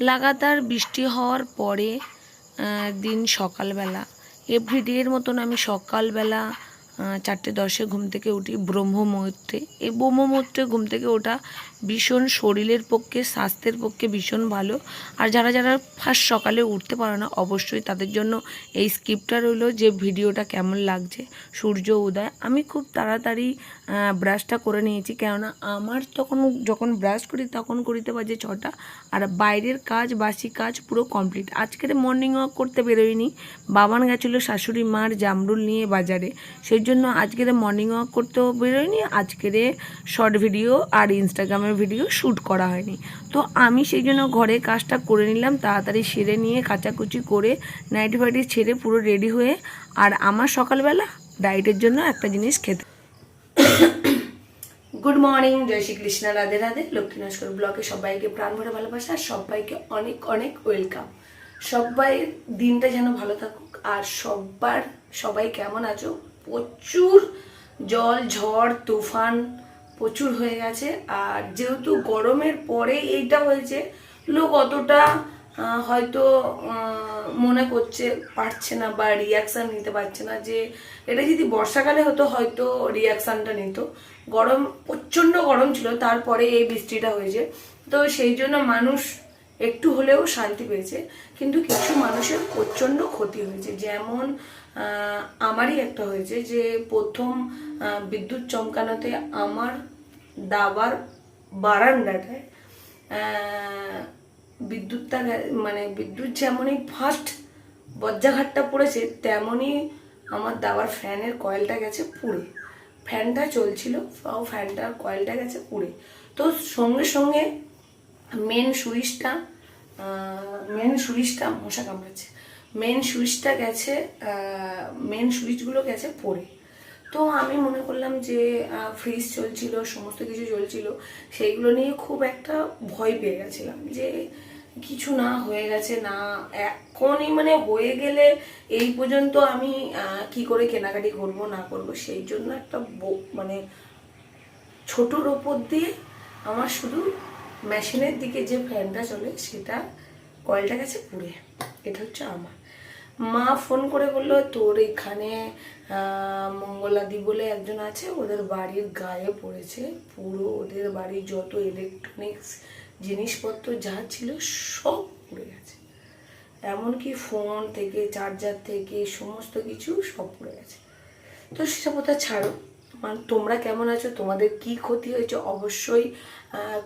লাগাতার বৃষ্টি হওয়ার পরে দিন সকালবেলা এভরিডের মতন আমি সকালবেলা চারটে দশে ঘুম থেকে উঠি ব্রহ্ম মুহূর্তে এই ব্রহ্ম মুহূর্তে ঘুম থেকে ওঠা ভীষণ শরীরের পক্ষে, স্বাস্থ্যের পক্ষে ভীষণ ভালো। আর যারা যারা ফার্স্ট সকালে উঠতে পারে না, অবশ্যই তাদের জন্য এই স্কিপটা রইল যে ভিডিওটা কেমন লাগছে, সূর্য উদয়। আমি খুব তাড়াতাড়ি ব্রাশটা করে নিয়েছি, কেননা আমার তখন, যখন ব্রাশ করি তখন করিতে বাজে ছটা, আর বাইরের কাজ, বাসি কাজ পুরো কমপ্লিট আজকের মর্নিং ওয়াক করতে বেরোয়নি, বাবান গেছিল শাশুড়ি মার জামরুল নিয়ে বাজারে। সেই জন্য আজকের মর্নিং ওয়াক করতেও বেরোয়নি, আজকের শর্ট ভিডিও আর ইনস্টাগ্রামের ভিডিও শ্যুট করা হয়নি। তো আমি সেই জন্য ঘরে কাজটা করে নিলাম, তাড়াতাড়ি সেরে নিয়ে কাচাকুচি করে নাইটি ফাইটি ছেড়ে পুরো রেডি হয়ে আর আমার সকালবেলা ডায়েটের জন্য একটা জিনিস খেতে গুড মর্নিং জয় শ্রীকৃষ্ণ, রাধে রাধে। লক্ষ্মী নস্কর ব্লকে সবাইকে প্রাণ ভরে ভালোবাসা আর সবাইকে অনেক অনেক ওয়েলকাম সবাই দিনটা যেন ভালো থাকুক আর সবার সবাই কেমন আছো? প্রচুর জল, ঝড়, তুফান প্রচুর হয়ে গেছে। আর যেহেতু গরমের পরে এইটা হয়েছে, লোক অতটা হয়তো মনে করছে, পারছে না বা রিয়াকশান নিতে পারছে না যে, এটা যদি বর্ষাকালে হতো, হয়তো রিয়াকশানটা নিত। গরম, প্রচণ্ড গরম ছিল, তারপরে এই বৃষ্টিটা হয়েছে। তো সেই জন্য মানুষ একটু হলেও শান্তি পেয়েছে। কিন্তু কিছু মানুষের প্রচণ্ড ক্ষতি হয়েছে। যেমন আমারই একটা হয়েছে যে প্রথম বিদ্যুৎ চমকানোতে আমার দাবার বারান্দাটায় বিদ্যুৎটা মানে বিদ্যুৎ যেমনই ফার্স্ট বজ্রাঘাতটা পড়েছে, তেমনই আমার দাবার ফ্যানের কয়েলটা গেছে পুড়ে। ফ্যানটা চলছিল ফ্যানটার কয়েলটা গেছে পুড়ে। তো সঙ্গে সঙ্গে মেন সুইচটা মেন সুইচটা মশা কামড়াচ্ছে। মেন সুইচটা গেছে মেন সুইচগুলো গেছে পড়ে তো আমি মনে করলাম যে ফ্রিজ চলছিল, সমস্ত কিছু চলছিল, সেইগুলো নিয়ে খুব একটা ভয় পেয়ে গেছিলাম যে, কিছু না হয়ে গেছে, না, এখনই মানে হয়ে গেলে এই পর্যন্ত আমি কি করে কেনাকাটি করব, না করব, সেই জন্য একটা মানে ছোটোর ওপর দিয়ে আমার শুধু মেশিনের দিকে যে ফ্যানটা চলে, সেটা কয়েলটা গেছে পুড়ে। এটা হচ্ছে আমার। মা ফোন করে বলল, তোর এখানে মঙ্গলাদি বলে একজন আছে, ওদের বাড়ির গায়ে পড়েছে। পুরো ওদের বাড়ির যত ইলেকট্রনিক্স জিনিসপত্র যা ছিল সব পুড়ে গেছে। এমনকি ফোন থেকে চার্জার থেকে, সমস্ত কিছু সব পড়ে গেছে। তো সেসব কথা ছাড়ো? তোমরা কেমন আছো? তোমাদের কি ক্ষতি হয়েছে? অবশ্যই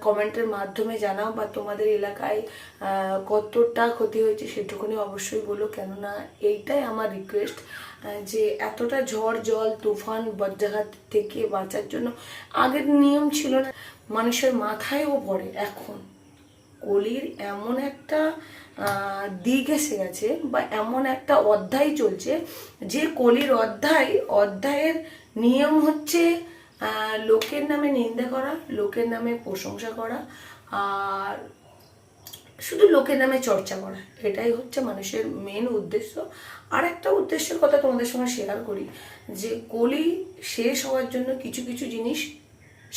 কমেন্টের মাধ্যমে জানাও বা তোমাদের এলাকায় কতটা ক্ষতি হয়েছে সেটুকুনি অবশ্যই বলো। কেননা এইটাই আমার রিকোয়েস্ট যে এতটা ঝড়, জল, তুফান বজ্রাঘাত থেকে বাঁচার জন্য আগের নিয়ম ছিল না। মানুষের মাথায়ও পড়ে। এখন কলির এমন একটা দিক এসে গেছে বা এমন একটা অধ্যায় চলছে যে কলির অধ্যায়, অধ্যায়ের নিয়ম হচ্ছে লোকের নামে নিন্দা করা, লোকের নামে প্রশংসা করা, আর শুধু লোকের নামে চর্চা করা। এটাই হচ্ছে মানুষের মেন উদ্দেশ্য। আর একটা উদ্দেশ্যের কথা তোমাদের সঙ্গে শেয়ার করি, যে কলি শেষ হওয়ার জন্য কিছু কিছু জিনিস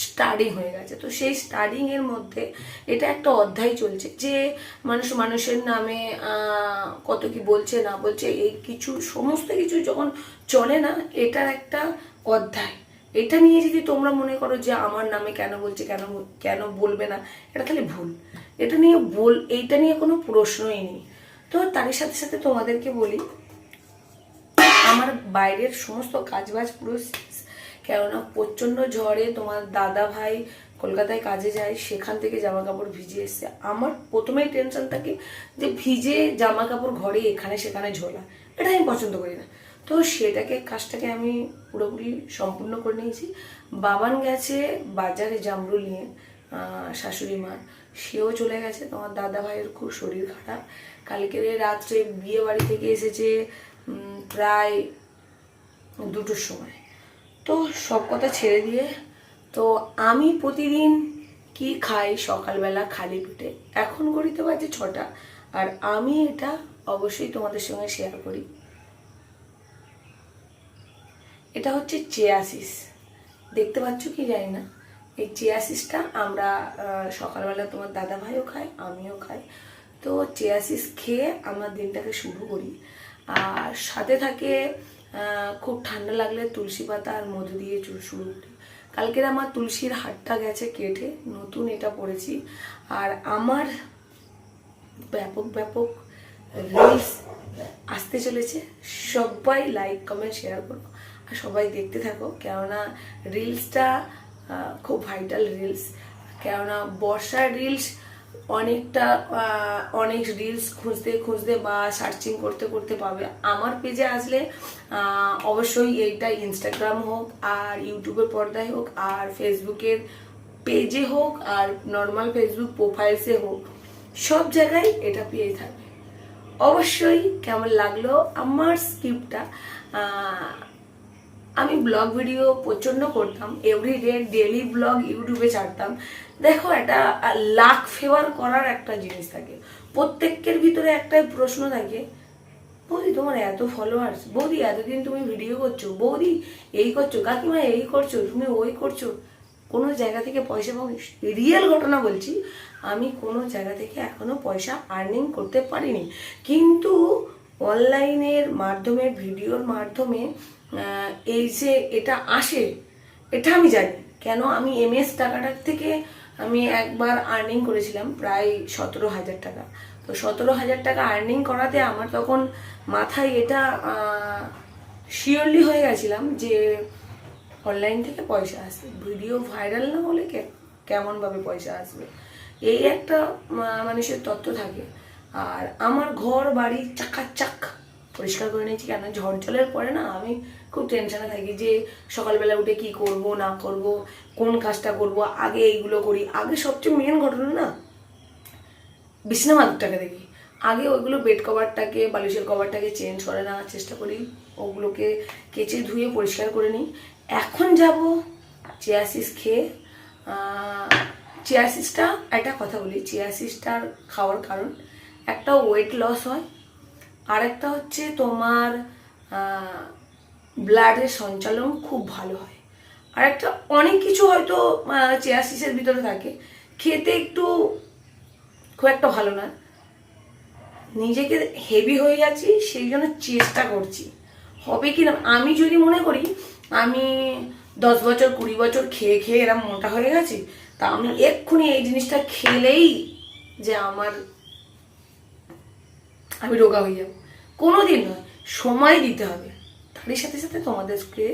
স্টাডিং হয়ে গেছে। তো সেই স্টাডিং এর মধ্যে এটা একটা অধ্যায় চলছে, যে মানুষ মানুষের নামে কত কি বলছে, না বলছে, এই কিছু, সমস্ত কিছু যখন চলে না, এটার একটা অধ্যায়। এটা নিয়ে যদি তোমরা মনে করো যে আমার নামে কেন বলছে, কেন কেন বলবে না, এটা তাহলে ভুল। এটা নিয়ে বল, এইটা নিয়ে কোনো প্রশ্নই নেই। তো তারই সাথে সাথে তোমাদেরকে বলি, আমার বাইরের সমস্ত কাজবাজ পুরো কেননা প্রচণ্ড ঝড়ে তোমার দাদা ভাই কলকাতায় কাজে যায়, সেখান থেকে জামা কাপড় ভিজে এসছে। আমার প্রথমেই টেনশন থাকে যে ভিজে জামা কাপড় ঘরে এখানে সেখানে ঝোলা। এটা আমি পছন্দ করি না। তো সেটাকে, কাজটাকে আমি পুরোপুরি সম্পূর্ণ করে নিয়েছি। বাবান গেছে বাজারে জামরুল নিয়ে শাশুড়ি মা সেও চলে গেছে, তোমার দাদা ভাইয়ের খুব শরীর খারাপ। কালকের রাত্রে বিয়ে বাড়ি থেকে এসেছে প্রায় দুটোর সময়। তো সব কথা ছেড়ে দিয়ে, তো আমি প্রতিদিন কি খাই? সকালবেলা খালি পেটে। এখন করিতে বাজে ছটা, আর আমি এটা অবশ্যই তোমাদের সঙ্গে শেয়ার করি। এটা হচ্ছে চেয়াসিস। দেখতে পাচ্ছ কি জানি না? এই চেয়াসিসটা আমরা সকালবেলা তোমার দাদা ভাইও খাই, আমিও খাই। তো চেয়াসিস খেয়ে আমার দিনটাকে শুরু করি। আর সাথে থাকে খুব ঠান্ডা লাগলে তুলসী পাতা আর মধু দিয়ে চুল শুরু করি। কালকের আমার তুলসীর হাটটা গেছে কেটে, নতুন এটা পড়েছি। আর আমার ব্যাপক ব্যাপক রিলস আসতে চলেছে। সবাই লাইক কমেন্ট শেয়ার করো। আর সবাই দেখতে থাকো, কেননা রিলসটা খুব ভাইটাল রিলস। কেননা বর্ষার রিলস অনেকটা অনেক রিলস খুঁজতে খুঁজতে বা সার্চিং করতে করতে পাবে। আমার পেজে আসলে অবশ্যই এইটা ইনস্টাগ্রাম হোক, আর ইউটিউবের পর্দায় হোক, আর ফেসবুকের পেজে হোক, আর নর্মাল ফেসবুক প্রোফাইলসে হোক, সব জায়গায় এটা পেয়ে থাকবে। অবশ্যই কেমন লাগল আমার স্ক্রিপ্টটা আমি ব্লগ ভিডিও প্রচণ্ড করতাম এভরিডে ডেলি ব্লগ ইউটিউবে ছাড়তাম। দেখো, একটা লাখ ফেভার করার একটা জিনিস থাকে। প্রত্যেকের ভিতরে একটাই প্রশ্ন থাকে, বৌদি, তোমার এত ফলোয়ার্স বৌদি, এতদিন তুমি ভিডিও করছ? বৌদি, এই করছ? কাকিমা, এই করছ? তুমি ওই করছ? কোনো জায়গা থেকে পয়সা পাবো? রিয়েল ঘটনা বলছি, আমি কোনো জায়গা থেকে এখনও পয়সা আর্নিং করতে পারিনি। কিন্তু অনলাইনের মাধ্যমে ভিডিওর মাধ্যমে এই যে এটা আসে, এটা আমি জানি। কেন আমি এমএস টাকাটার থেকে আমি একবার আর্নিং করেছিলাম প্রায় সতেরো হাজার টাকা। তো সতেরো হাজার টাকা আর্নিং করাতে আমার তখন মাথায় এটা শিওরলি হয়ে গেছিলাম যে অনলাইন থেকে পয়সা আসবে। ভিডিও ভাইরাল না হলে কেমনভাবে পয়সা আসবে? এই একটা মানুষের তত্ত্ব থাকে। আর আমার ঘর বাড়ি চাক পরিষ্কার করে নিয়েছি। কেন ঝড় জলের পরে না আমি খুব টেনশনে থাকি যে সকালবেলা উঠে কি করব, না করব, কোন কাজটা করব, আগে এইগুলো করি। আগে সবচেয়ে মেন ঘটনা না বিছনা মাদুরটাকে দেখি। আগে ওইগুলো বেড কভারটাকে বালিশের কভারটাকে চেঞ্জ করে নেওয়ার চেষ্টা করি। ওগুলোকে কেচে ধুয়ে পরিষ্কার করে নিই। এখন যাব চেয়াসিস খেয়ে। চেয়াসিসটা একটা কথা বলি। চেয়াসিসটার খাওয়ার কারণ একটা ওয়েট লস হয়। আর একটা হচ্ছে তোমার ব্লাডের সঞ্চালন খুব ভালো হয়। আর একটা অনেক কিছু হয়তো চেয়াসিসের ভিতরে থাকে। খেতে একটু খুব একটা ভালো না। নিজেকে হেভি হয়ে যাচ্ছি, সেই জন্য চেষ্টা করছি। হবে কি না? আমি যদি মনে করি, আমি দশ বছর, কুড়ি বছর খেয়ে খেয়ে এরম মোটা হয়ে গেছি, তা আমি এক্ষুনি এই জিনিসটা খেলেই যে আমার আমি রোগা হয়ে যাব। কোনো দিন নয়, সময় দিতে হবে। তারই সাথে সাথে তোমাদেরকে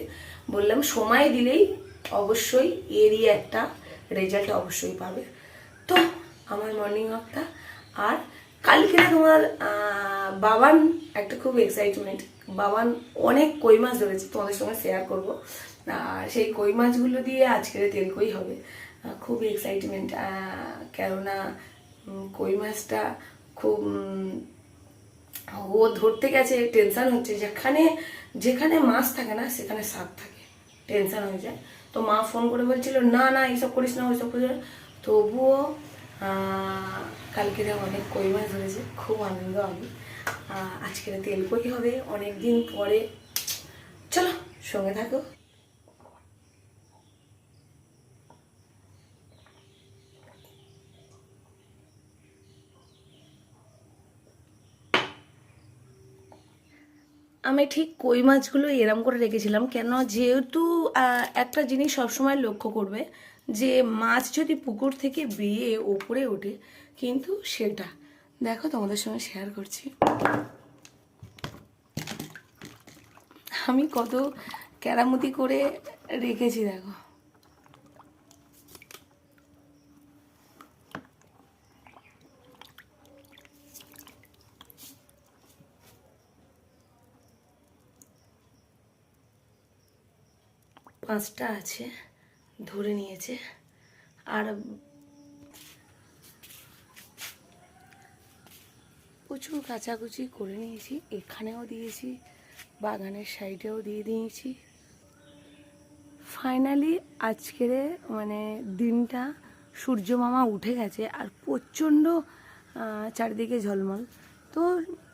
বললাম, সময় দিলেই অবশ্যই এরই একটা রেজাল্ট অবশ্যই পাবে। তো আমার মর্নিং ওয়াকটা আর কালকে না তোমার বাবান একটা খুব এক্সাইটমেন্ট বাবান অনেক কই মাছ ধরেছে, তোমাদের সঙ্গে শেয়ার করব। আর সেই কই মাছগুলো দিয়ে আজকের তেল কই হবে? খুব এক্সাইটমেন্ট কেননা কই মাছটা খুব ও ধরতে গেছে টেনশান হচ্ছে। যেখানে যেখানে মাছ থাকে না, সেখানে সাপ থাকে। টেনশান হয়ে যায়। তো মা ফোন করে বলছিল, না না এইসব করিস না, ওইসব করিস তবুও কালকে অনেক কই মাছ ধরেছে, খুব আনন্দ আমি আজকে তেল কই হবে? অনেক দিন পরে, চলো সঙ্গে থাকো। আমি ঠিক কই মাছগুলো এরম করে রেখেছিলাম। কেন যেহেতু একটা জিনিস সবসময় লক্ষ্য করবে যে মাছ যদি পুকুর থেকে বেয়ে ওপরে ওঠে, কিন্তু সেটা। দেখো তোমাদের সঙ্গে শেয়ার করছি। আমি কত ক্যারামতি করে রেখেছি, দেখো। পাঁচটা আছে, ধরে নিয়েছে। আর প্রচুর কাচাকুচি করে নিয়েছি। এখানেও দিয়েছি, বাগানের সাইডেও দিয়ে দিয়েছি। ফাইনালি আজকের মানে দিনটা সূর্য মামা উঠে গেছে আর প্রচণ্ড চারিদিকে ঝলমল। তো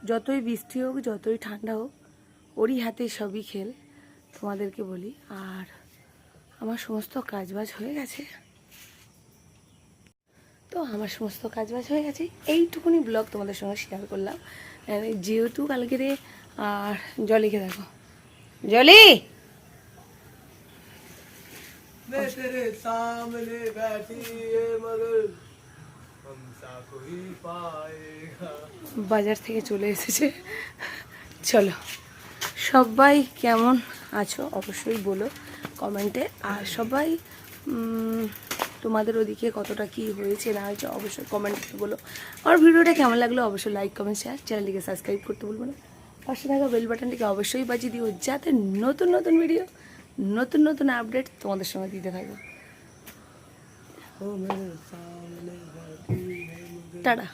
যতই বৃষ্টি হোক, যতই ঠান্ডা হোক, ওরই হাতে সবই খেল, তোমাদেরকে বলি। আর আমার সমস্ত কাজবাজ হয়ে গেছে। তো আমার সমস্ত কাজবাজ হয়ে গেছে। এইটুকুনি ব্লগ তোমাদের সঙ্গে শেয়ার করলাম। যেহেতু কালকে রে আর জলিকে দেখো। জলি! বাজার থেকে চলে এসেছে। চলো সবাই কেমন আছো অবশ্যই বলো। কমেন্টে। আর সবাই তোমাদের ওদিকে কতটা কি হয়েছে না হয়েছে অবশ্যই কমেন্ট করতে বলো। আমার ভিডিওটা কেমন লাগল অবশ্যই লাইক কমেন্ট শেয়ার চ্যানেলটিকে সাবস্ক্রাইব করতে বলব না। পাশে থাকা বেল বাটনটিকে অবশ্যই বাজিয়ে দিও যাতে নতুন নতুন ভিডিও নতুন নতুন আপডেট তোমাদের সঙ্গে দিতে থাকব। হ্যাঁ, হ্যাঁ, হ্যাঁ, টাটা।